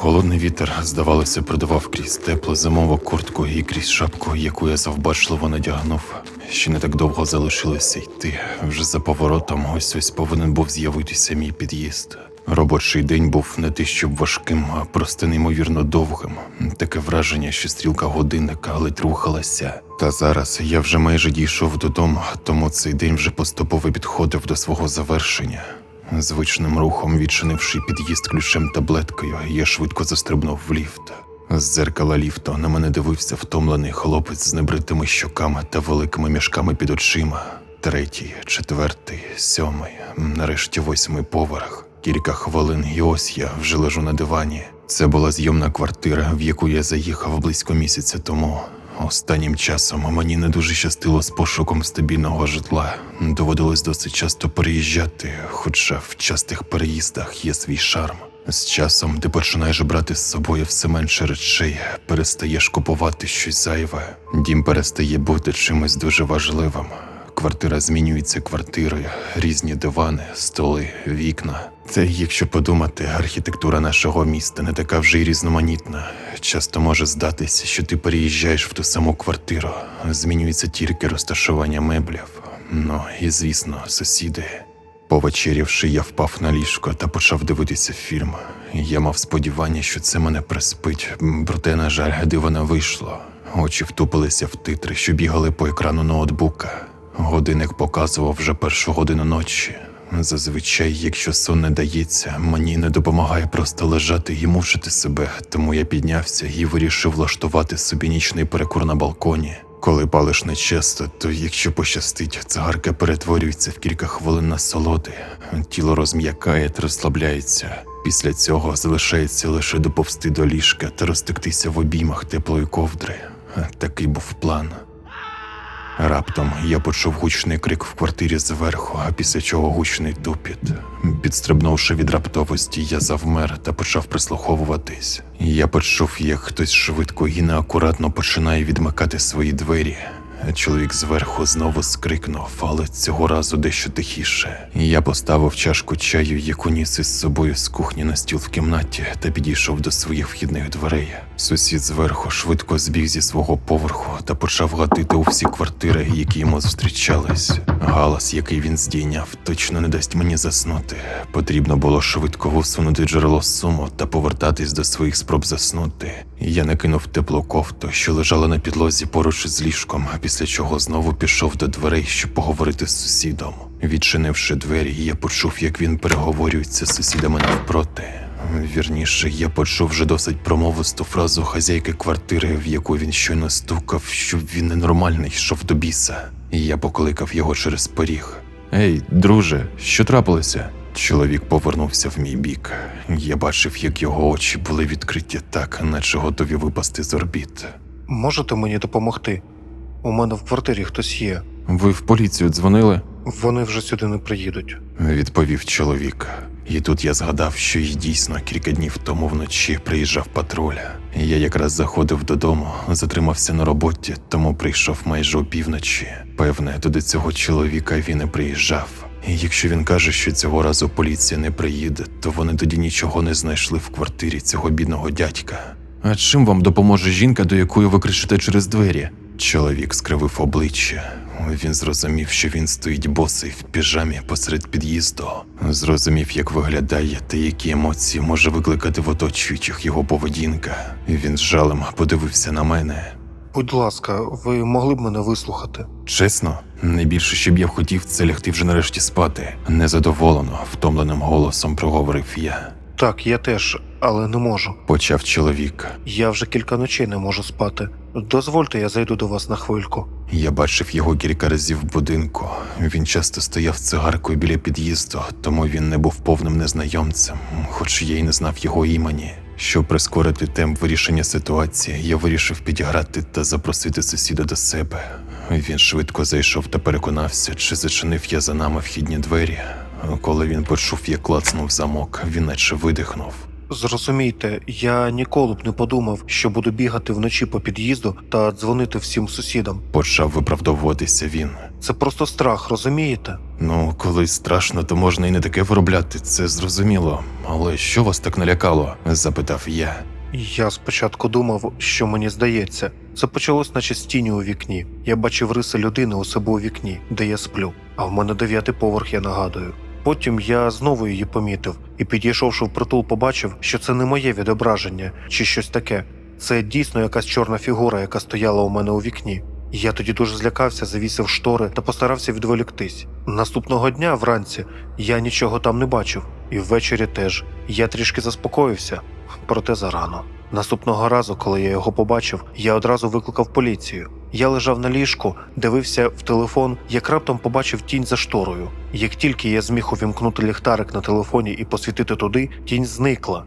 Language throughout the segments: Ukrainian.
Холодний вітер, здавалося, продавав крізь теплу зимову куртку і крізь шапку, яку я завбачливо надягнув. Ще не так довго залишилося йти. Вже за поворотом ось ось повинен був з'явитися мій під'їзд. Робочий день був не те, щоб важким, а просто неймовірно довгим. Таке враження, що стрілка годинника ледь рухалася. Та зараз я вже майже дійшов додому, тому цей день вже поступово підходив до свого завершення. Звичним рухом, відчинивши під'їзд ключем таблеткою, я швидко застрибнув в ліфт. З дзеркала ліфту на мене дивився втомлений хлопець з небритими щоками та великими мішками під очима. Третій, четвертий, сьомий, нарешті восьмий поверх. Кілька хвилин, і ось я вже лежу на дивані. Це була зйомна квартира, в яку я заїхав близько місяця тому. Останнім часом мені не дуже щастило з пошуком стабільного житла. Доводилось досить часто переїжджати, хоча в частих переїздах є свій шарм. З часом ти починаєш брати з собою все менше речей, перестаєш купувати щось зайве. Дім перестає бути чимось дуже важливим. Квартира змінюється квартирою, різні дивани, столи, вікна. Та якщо подумати, архітектура нашого міста не така вже й різноманітна. Часто може здатися, що ти переїжджаєш в ту саму квартиру, змінюється тільки розташування меблів. Ну і звісно, сусіди. Повечерявши, я впав на ліжко та почав дивитися фільм. Я мав сподівання, що це мене приспить, проте, на жаль, диво не вийшло. Очі втупилися в титри, що бігали по екрану ноутбука. Годинник показував вже першу годину ночі. Зазвичай, якщо сон не дається, мені не допомагає просто лежати і мучити себе, тому я піднявся і вирішив влаштувати собі нічний перекур на балконі. Коли палиш нечасто, то якщо пощастить, цигарка перетворюється в кілька хвилин на солоди. Тіло розм'якає та розслабляється. Після цього залишається лише доповзти до ліжка та розтектися в обіймах теплої ковдри. Такий був план. Раптом я почув гучний крик в квартирі зверху, а після чого гучний тупіт. Підстрибнувши від раптовості, я завмер та почав прислуховуватись. Я почув, як хтось швидко і неакуратно починає відмикати свої двері. Чоловік зверху знову скрикнув, але цього разу дещо тихіше. Я поставив чашку чаю, яку ніс із собою з кухні на стіл в кімнаті, та підійшов до своїх вхідних дверей. Сусід зверху швидко збіг зі свого поверху та почав гатити у всі квартири, які йому зустрічались. Галас, який він здійняв, точно не дасть мені заснути. Потрібно було швидко усунути джерело суму та повертатись до своїх спроб заснути. Я накинув теплу кофту, що лежала на підлозі поруч із ліжком, після чого знову пішов до дверей, щоб поговорити з сусідом. Відчинивши двері, я почув, як він переговорюється з сусідами навпроти. Вірніше, я почув вже досить промовисту фразу хазяйки квартири, в яку він щойно стукав, що він ненормальний йшов до біса. Я покликав його через поріг. Ей, друже, що трапилося? Чоловік повернувся в мій бік. Я бачив, як його очі були відкриті так, наче готові випасти з орбіт. Можете мені допомогти? У мене в квартирі хтось є. Ви в поліцію дзвонили? Вони вже сюди не приїдуть. відповів чоловік. І тут я згадав, що й дійсно кілька днів тому вночі приїжджав патруль. Я якраз заходив додому, затримався на роботі, тому прийшов майже опівночі. Певне, то до цього чоловіка він і приїжджав. І якщо він каже, що цього разу поліція не приїде, то вони тоді нічого не знайшли в квартирі цього бідного дядька. А чим вам допоможе жінка, до якої ви кричите через двері? Чоловік скривив обличчя. Він зрозумів, що він стоїть босий в піжамі посеред під'їзду. Зрозумів, як виглядає та які емоції може викликати в оточуючих його поведінка. Він з жалем подивився на мене. Будь ласка, ви могли б мене вислухати? Чесно, найбільше, що б я хотів, це лягти вже нарешті спати. Незадоволено, втомленим голосом проговорив я. Так, я теж, але не можу. Почав чоловік. Я вже кілька ночей не можу спати. Дозвольте, я зайду до вас на хвильку. Я бачив його кілька разів в будинку. Він часто стояв цигаркою біля під'їзду, тому він не був повним незнайомцем, хоч я й не знав його імені. Щоб прискорити темп вирішення ситуації, я вирішив підіграти та запросити сусіда до себе. Він швидко зайшов та переконався, чи зачинив я за нами вхідні двері. Коли він почув, як клацнув замок, він наче видихнув. Зрозумійте, я ніколи б не подумав, що буду бігати вночі по під'їзду та дзвонити всім сусідам. Почав виправдовуватися він. Це просто страх, розумієте? Ну, коли страшно, то можна і не таке виробляти, це зрозуміло. Але що вас так налякало? запитав я. Я спочатку думав, що мені здається. Це почалось, наче з тіні у вікні. Я бачив риси людини у себе у вікні, де я сплю, а в мене дев'ятий поверх, я нагадую. Потім я знову її помітив і, підійшовши впритул, побачив, що це не моє відображення чи щось таке. Це дійсно якась чорна фігура, яка стояла у мене у вікні. Я тоді дуже злякався, завісив штори та постарався відволіктись. Наступного дня вранці я нічого там не бачив, і ввечері теж. Я трішки заспокоївся, проте зарано. Наступного разу, коли я його побачив, я одразу викликав поліцію. Я лежав на ліжку, дивився в телефон, як раптом побачив тінь за шторою. Як тільки я зміг увімкнути ліхтарик на телефоні і посвітити туди, тінь зникла.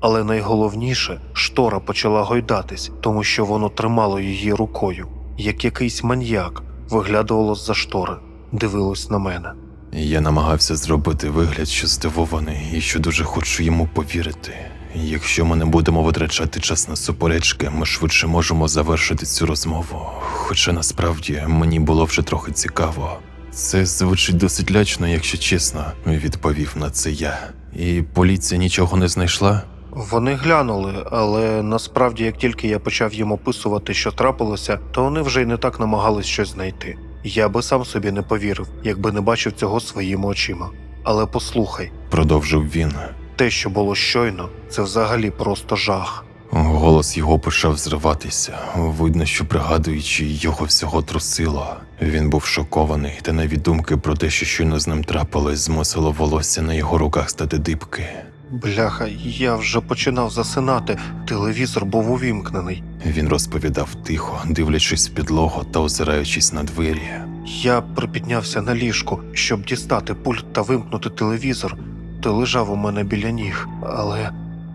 Але найголовніше, штора почала гойдатись, тому що воно тримало її рукою, як якийсь маньяк виглядувало з-за штори, дивилось на мене. Я намагався зробити вигляд, що здивований і що дуже хочу йому повірити. Якщо ми не будемо витрачати час на суперечки, ми швидше можемо завершити цю розмову. Хоча насправді мені було вже трохи цікаво. Це звучить досить лячно, якщо чесно, відповів на це я. І поліція нічого не знайшла? Вони глянули, але насправді, як тільки я почав їм описувати, що трапилося, то вони вже й не так намагались щось знайти. Я би сам собі не повірив, якби не бачив цього своїми очима. Але послухай, продовжив він. Те, що було щойно, це взагалі просто жах. Голос його почав зриватися. Видно, що пригадуючи, його всього трусило. Він був шокований, та навіть думки про те, що щойно з ним трапилось, змусило волосся на його руках стати дибки. Бляха, я вже починав засинати, телевізор був увімкнений. Він розповідав тихо, дивлячись в підлогу та озираючись на двері. Я припіднявся на ліжку, щоб дістати пульт та вимкнути телевізор. Ти лежав у мене біля ніг, але.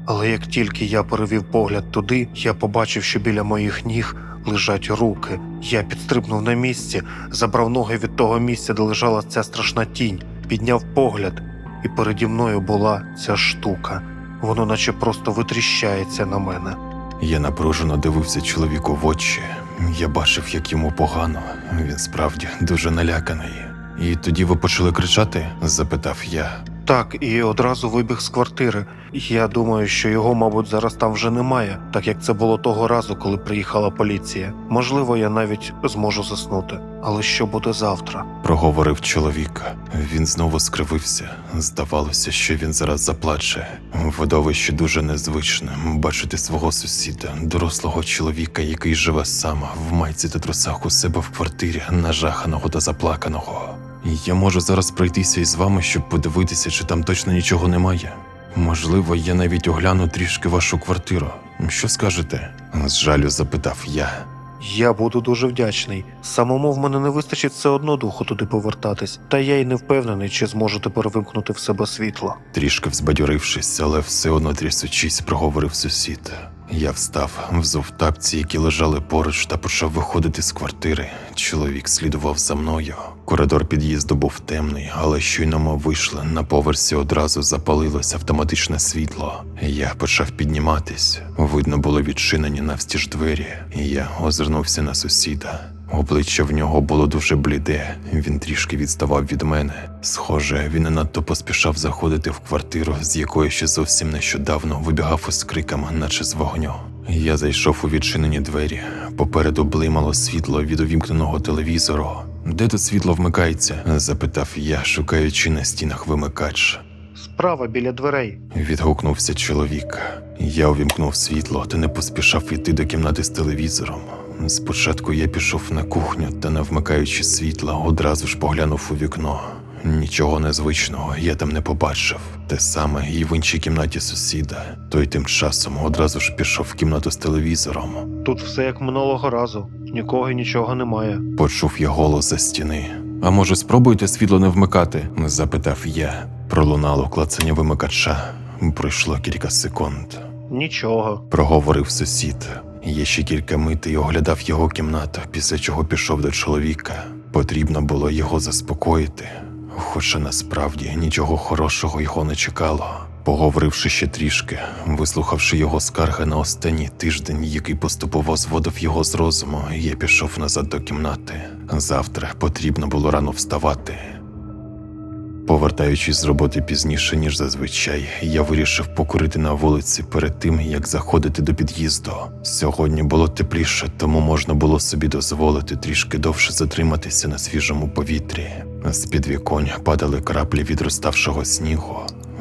Але як тільки я перевів погляд туди, я побачив, що біля моїх ніг лежать руки. Я підстрибнув на місці, забрав ноги від того місця, де лежала ця страшна тінь, підняв погляд, і переді мною була ця штука. Воно наче просто витріщається на мене. Я напружено дивився чоловіку в очі. Я бачив, як йому погано. Він справді дуже наляканий. І тоді ви почали кричати? запитав я. Так, і одразу вибіг з квартири. Я думаю, що його, мабуть, зараз там вже немає, так як це було того разу, коли приїхала поліція. Можливо, я навіть зможу заснути. Але що буде завтра? проговорив чоловік. Він знову скривився. Здавалося, що він зараз заплаче. Видовище дуже незвичне бачити свого сусіда, дорослого чоловіка, який живе сам в майці та трусах у себе в квартирі, нажаханого та заплаканого. Я можу зараз пройтися із вами, щоб подивитися, чи там точно нічого немає. Можливо, я навіть огляну трішки вашу квартиру. Що скажете? З жалю запитав я. Я буду дуже вдячний. Самому в мене не вистачить все одно духу туди повертатись, та я й не впевнений, чи зможу тепер вимкнути в себе світло. Трішки взбадьорившись, але все одно трясучись, проговорив сусід. Я встав, взув тапці, які лежали поруч, та почав виходити з квартири. Чоловік слідував за мною. Коридор під'їзду був темний, але щойно ми вийшли. На поверсі одразу запалилось автоматичне світло. Я почав підніматись. Видно було відчинені навстіж двері. І Я озирнувся на сусіда. Обличчя в нього було дуже бліде, він трішки відставав від мене. Схоже, він не надто поспішав заходити в квартиру, з якої ще зовсім нещодавно вибігав із криками, наче з вогню. Я зайшов у відчинені двері. Попереду блимало світло від увімкненого телевізору. Де тут світло вмикається? запитав я, шукаючи на стінах вимикач. Справа біля дверей. Відгукнувся чоловік. Я увімкнув світло та не поспішав іти до кімнати з телевізором. Спочатку я пішов на кухню та, не вмикаючи світла, одразу ж поглянув у вікно. Нічого незвичного я там не побачив. Те саме і в іншій кімнаті сусіда. Той тим часом одразу ж пішов в кімнату з телевізором. Тут все як минулого разу. Нікого і нічого немає. Почув я голос за стіни. А може, спробуйте світло не вмикати? запитав я. Пролунало клацання вимикача. Пройшло кілька секунд. Нічого. проговорив сусід. Я ще кілька митей оглядав його кімнату, після чого пішов до чоловіка. Потрібно було його заспокоїти, хоча насправді нічого хорошого його не чекало. Поговоривши ще трішки, вислухавши його скарги на останній тиждень, який поступово зводив його з розуму, я пішов назад до кімнати. Завтра потрібно було рано вставати. Повертаючись з роботи пізніше, ніж зазвичай, я вирішив покурити на вулиці перед тим, як заходити до під'їзду. Сьогодні було тепліше, тому можна було собі дозволити трішки довше затриматися на свіжому повітрі. З під віконь падали краплі від розставшого снігу.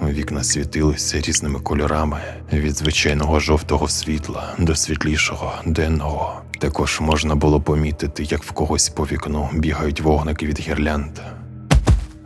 Вікна світилися різними кольорами від звичайного жовтого світла до світлішого денного. Також можна було помітити, як в когось по вікну бігають вогники від гірлянд.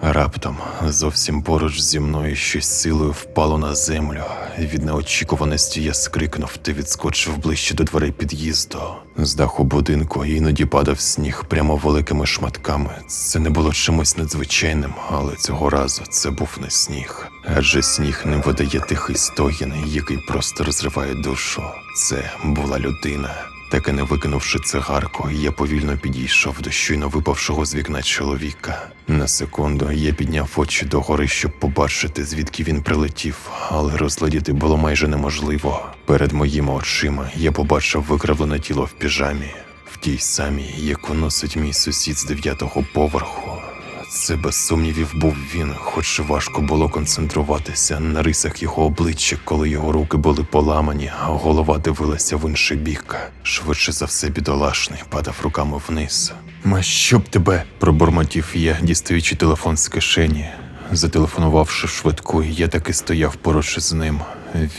Раптом зовсім поруч зі мною щось силою впало на землю. Від неочікуваності я скрикнув та відскочив ближче до дверей під'їзду. З даху будинку іноді падав сніг прямо великими шматками. Це не було чимось надзвичайним, але цього разу це був не сніг. Адже сніг не видає тихий стогін, який просто розриває душу. Це була людина. Так і не викинувши цигарку, я повільно підійшов до щойно випавшого з вікна чоловіка. На секунду я підняв очі догори, щоб побачити, звідки він прилетів, але розглядіти було майже неможливо. Перед моїми очима я побачив викривлене тіло в піжамі, в тій самій, яку носить мій сусід з дев'ятого поверху. Це без сумнівів був він, хоч важко було концентруватися на рисах його обличчя, коли його руки були поламані, а голова дивилася в інший бік. Швидше за все, бідолашний падав руками вниз. Ма щоб тебе? пробурмотів я, дістаючи телефон з кишені. Зателефонувавши в швидку, я таки стояв поруч із ним.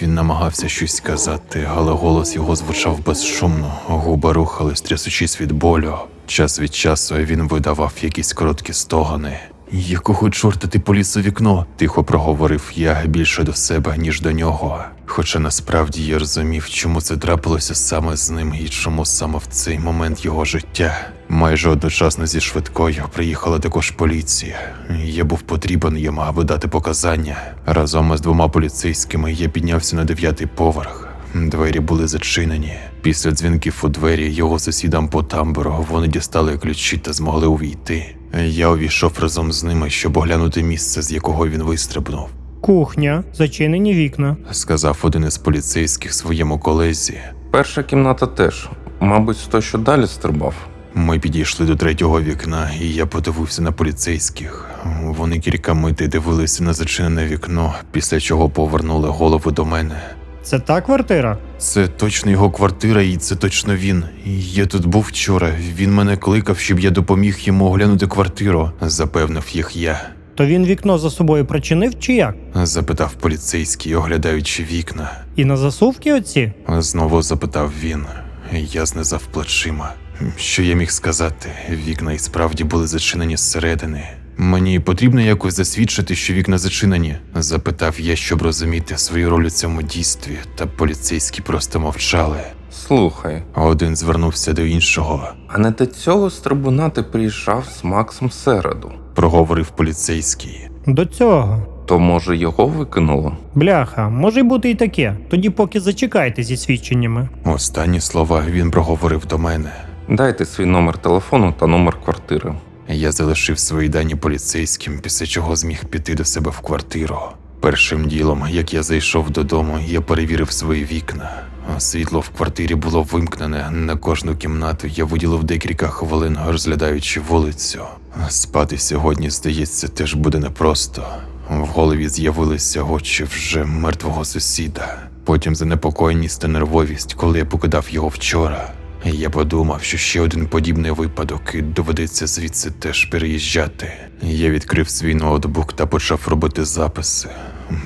Він намагався щось сказати, але голос його звучав безшумно, губи рухались, трясучись від болю. Час від часу він видавав якісь короткі стогани. Якого чорта ти поліз у вікно? тихо проговорив я більше до себе, ніж до нього. Хоча насправді я розумів, чому це трапилося саме з ним і чому саме в цей момент його життя. Майже одночасно зі швидкою приїхала також поліція. Я був потрібен їм, аби дати показання. Разом із двома поліцейськими я піднявся на дев'ятий поверх. Двері були зачинені. Після дзвінків у двері його сусідам по тамбуру вони дістали ключі та змогли увійти. Я увійшов разом з ними, щоб оглянути місце, з якого він вистрибнув. Кухня, зачинені вікна. Сказав один із поліцейських своєму колезі. Перша кімната теж. Мабуть, той, що далі стрибав. Ми підійшли до третього вікна, і я подивився на поліцейських. Вони кілька мити дивилися на зачинене вікно, після чого повернули голову до мене. Це та квартира? Це точно його квартира, і це точно він. Я тут був вчора. Він мене кликав, щоб я допоміг йому оглянути квартиру, запевнив їх я. То він вікно за собою причинив чи як? Запитав поліцейський, оглядаючи вікна. І на засувки оці? Знову запитав він. Я знизав плечима. Що я міг сказати? Вікна і справді були зачинені зсередини. Мені потрібно якось засвідчити, що вікна зачинені? запитав я, щоб розуміти свою роль у цьому дійстві, та поліцейські просто мовчали. Слухай, Один звернувся до іншого, а не до цього стрибуна ти приїжджав з Максом середу. проговорив поліцейський. До цього. То може його викинуло? Бляха, може й бути і таке. Тоді поки зачекайте зі свідченнями. Останні слова він проговорив до мене. Дайте свій номер телефону та номер квартири. Я залишив свої дані поліцейським, після чого зміг піти до себе в квартиру. Першим ділом, як я зайшов додому, я перевірив свої вікна. Світло в квартирі було вимкнене. На кожну кімнату я виділив декілька хвилин, розглядаючи вулицю. Спати сьогодні, здається, теж буде непросто. В голові з'явилися очі вже мертвого сусіда. Потім занепокоєність та нервовість, коли я покидав його вчора. Я подумав, що ще один подібний випадок і доведеться звідси теж переїжджати. Я відкрив свій ноутбук та почав робити записи.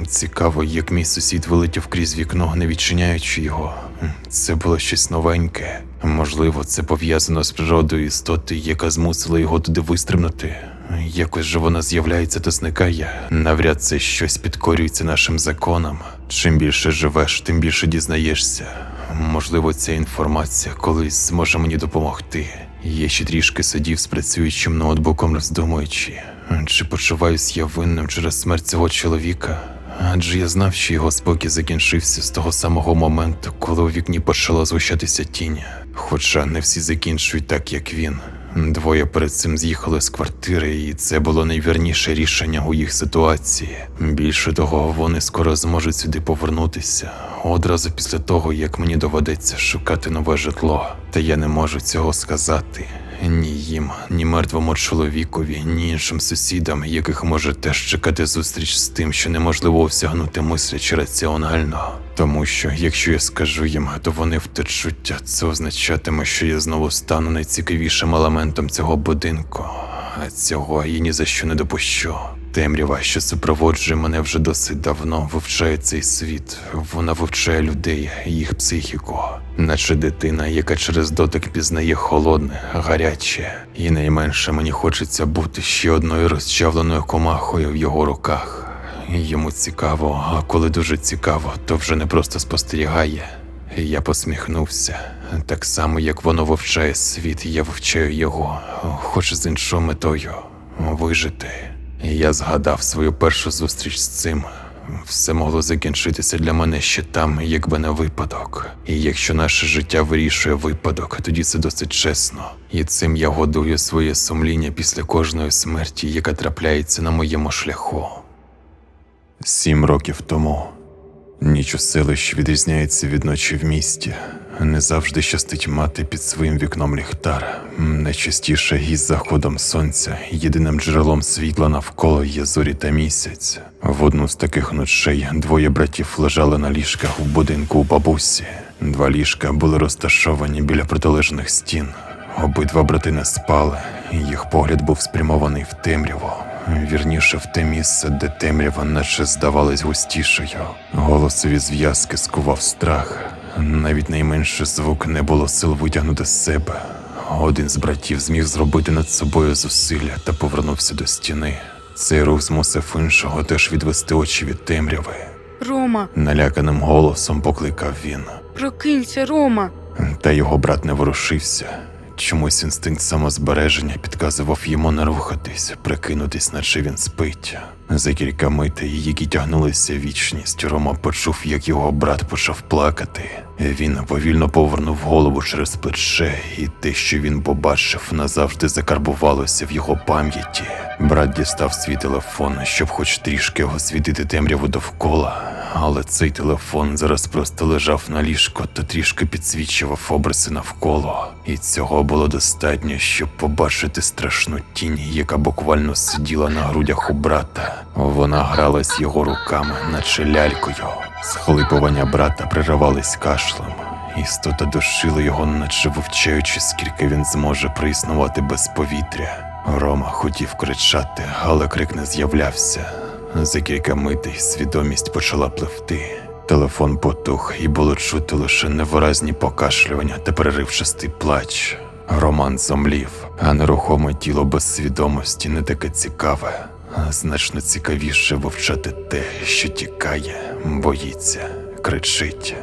Цікаво, як мій сусід вилетів крізь вікно, не відчиняючи його. Це було щось новеньке. Можливо, це пов'язано з природою істоти, яка змусила його туди вистрибнути. Якось же вона з'являється та зникає. Навряд це щось підкорюється нашим законам. Чим більше живеш, тим більше дізнаєшся. Можливо, ця інформація колись зможе мені допомогти. Я ще трішки сидів з працюючим ноутбуком, роздумуючи, чи почуваюсь я винним через смерть цього чоловіка. Адже я знав, що його спокій закінчився з того самого моменту, коли у вікні почала згущатися тінь. Хоча не всі закінчують так, як він. Двоє перед цим з'їхали з квартири, і це було найвірніше рішення у їх ситуації. Більше того, вони скоро зможуть сюди повернутися одразу після того, як мені доведеться шукати нове житло. Та я не можу цього сказати. Ні їм, ні мертвому чоловікові, ні іншим сусідам, яких може теж чекати зустріч з тим, що неможливо осягнути мислячи раціонально. Тому що якщо я скажу їм, то вони втечуть, це означатиме, що я знову стану найцікавішим елементом цього будинку. А цього я ні за що не допущу. Темрява, що супроводжує мене вже досить давно, вивчає цей світ. Вона вивчає людей, їх психіку, наче дитина, яка через дотик пізнає холодне, гаряче, і найменше мені хочеться бути ще одною розчавленою комахою в його руках. Йому цікаво, а коли дуже цікаво, то вже не просто спостерігає. Я посміхнувся. Так само, як воно вивчає світ, я вивчаю його, хоч з іншою метою вижити. Я згадав свою першу зустріч з цим. Все могло закінчитися для мене ще там, якби не випадок. І якщо наше життя вирішує випадок, тоді це досить чесно. І цим я годую своє сумління після кожної смерті, яка трапляється на моєму шляху. Сім років тому ніч у селищі відрізняється від ночі в місті. Не завжди щастить мати під своїм вікном ліхтар. Найчастіше із заходом сонця єдиним джерелом світла навколо є зорі та місяць. В одну з таких ночей двоє братів лежали на ліжках в будинку у бабусі. Два ліжка були розташовані біля протилежних стін. Обидва брати не спали, їх погляд був спрямований в темряву. Вірніше в те місце, де темрява наче здавалась густішою. Голосові зв'язки скував страх. Навіть найменший звук не було сил витягнути з себе. Один з братів зміг зробити над собою зусилля та повернувся до стіни. Цей рух змусив іншого теж відвести очі від темряви. Рома, Наляканим голосом покликав він. прокинься, Рома. Та його брат не ворушився. Чомусь інстинкт самозбереження підказував йому не рухатись, прикинутись, наче він спить. За кілька митей, які тягнулися вічність, Рома почув, як його брат почав плакати. Він повільно повернув голову через плече, і те, що він побачив, назавжди закарбувалося в його пам'яті. Брат дістав свій телефон, щоб хоч трішки освітити темряву довкола. Але цей телефон зараз просто лежав на ліжку та трішки підсвічував обриси навколо. І цього було достатньо, щоб побачити страшну тінь, яка буквально сиділа на грудях у брата. Вона гралась його руками, наче лялькою. Схлипування брата приривались кашлем. Істота душила його, наче вивчаючи, скільки він зможе проіснувати без повітря. Рома хотів кричати, але крик не з'являвся. За кілька митей свідомість почала пливти. Телефон потух, і було чути лише невиразні покашлювання та переривчастий плач. Роман зомлів, а нерухоме тіло без свідомості не таке цікаве. Значно цікавіше вивчати те, що тікає, боїться, кричить.